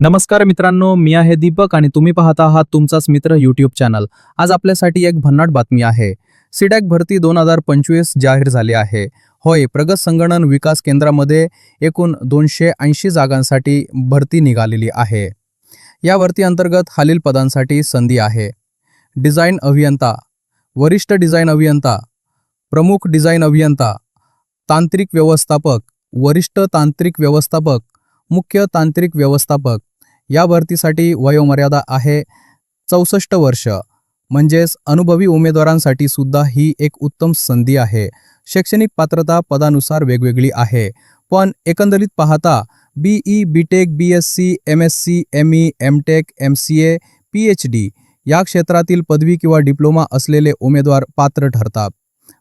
नमस्कार मित्रांनो मी आहे दीपक आणि तुम्ही पाहता आहात तुमचाच मित्र यूट्यूब चॅनल आज आपल्यासाठी एक भन्नाट बातमी आहे. सिडॅक भरती दोन हजार पंचवीस जाहीर झाली आहे. होय प्रगत संगणन विकास केंद्रामध्ये एकूण दोनशे ऐंशी जागांसाठी भरती निघालेली आहे. या भरती अंतर्गत खालील पदांसाठी संधी आहे. डिझाईन अभियंता वरिष्ठ डिझाईन अभियंता प्रमुख डिझाईन अभियंता तांत्रिक व्यवस्थापक वरिष्ठ तांत्रिक व्यवस्थापक मुख्य तांत्रिक व्यवस्थापक या भरतीसाठी वयोमर्यादा आहे चौसष्ट वर्ष. म्हणजेच अनुभवी उमेदवारांसाठी सुद्धा ही एक उत्तम संधी आहे. शैक्षणिक पात्रता पदानुसार वेगवेगळी आहे. पण एकंदरीत पाहता B E B tech B S C M S C M E M tech M C A P H D या क्षेत्रातील पदवी किंवा डिप्लोमा असलेले उमेदवार पात्र ठरतात.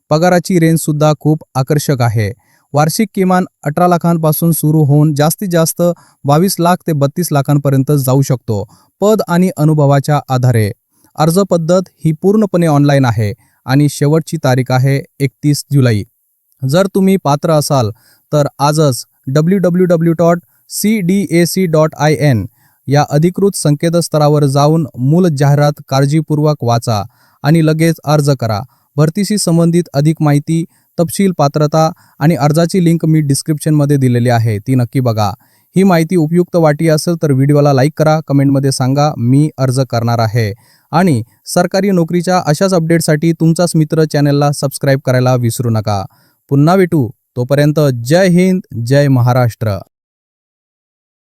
पगाराची रेंजसुद्धा खूप आकर्षक आहे. वार्षिक किमान अठरा लाखांपासून सुरू होऊन जास्तीत जास्त बावीस लाख ते बत्तीस लाखांपर्यंत जाऊ शकतो. पद आणि अनुभवाच्या आधारे. अर्ज पद्धत ही पूर्णपणे ऑनलाईन आहे आणि शेवटची तारीख आहे एकतीस जुलै. जर तुम्ही पात्र असाल तर आजच W W W dot C D A C dot I N या अधिकृत संकेतस्थळावर जाऊन मूल जाहिरात काळजीपूर्वक वाचा आणि लगेच अर्ज करा. भरतीशी संबंधित अधिक माहिती तपशील पात्रता आणि अर्जाची लिंक मी डिस्क्रिप्शनमध्ये दिलेली आहे ती नक्की बघा. ही माहिती उपयुक्त वाटी असेल तर व्हिडिओला लाईक करा कमेंटमध्ये सांगा मी अर्ज करणार आहे. आणि सरकारी नोकरीच्या अशाच अपडेटसाठी तुमचाच मित्र चॅनलला सबस्क्राईब करायला विसरू नका. पुन्हा भेटू. तोपर्यंत जय हिंद जय महाराष्ट्र.